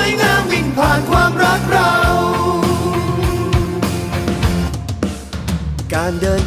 ย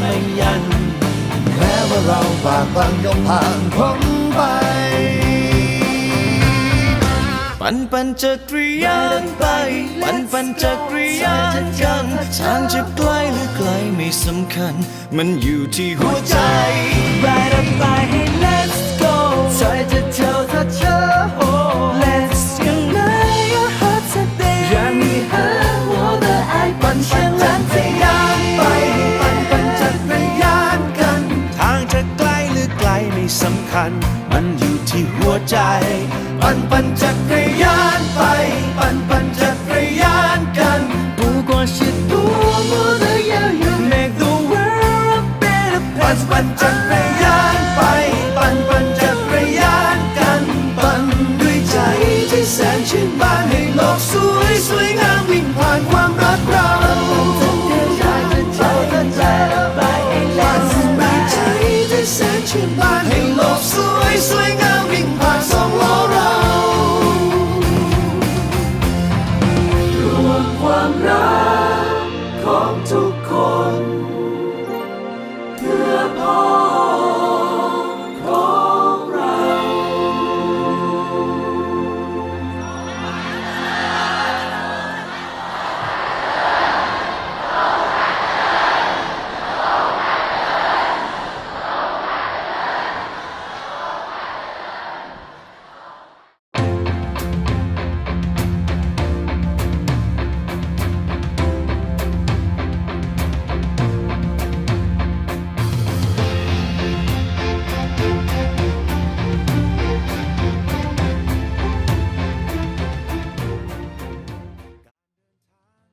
ไม่ยัน แม้ว่าเราฝากบางยกผ่านพ้นไป ปันปันจักรียานไป ปันปันจักรียานกันทางจะไกลหรือไกลไม่สำคัญ มันอยู่ที่หัวใจ Ride up by hey let's go ใจจะเท่วถ้าเธอ มันอยู่ที่หัวใจ ปั่นปั่นจักรยานไป ปั่นปั่นจักรยานกัน 不管是多么的遥远，Make the world a better ปั่น place ปั่นจักรยานไป ปั่นปั่นจักรยานกัน ปั่นด้วยใจที่แสนชื่นบาน ลกสวยสวยงามวิ่งผ่านสองล้อเรารวมความรัก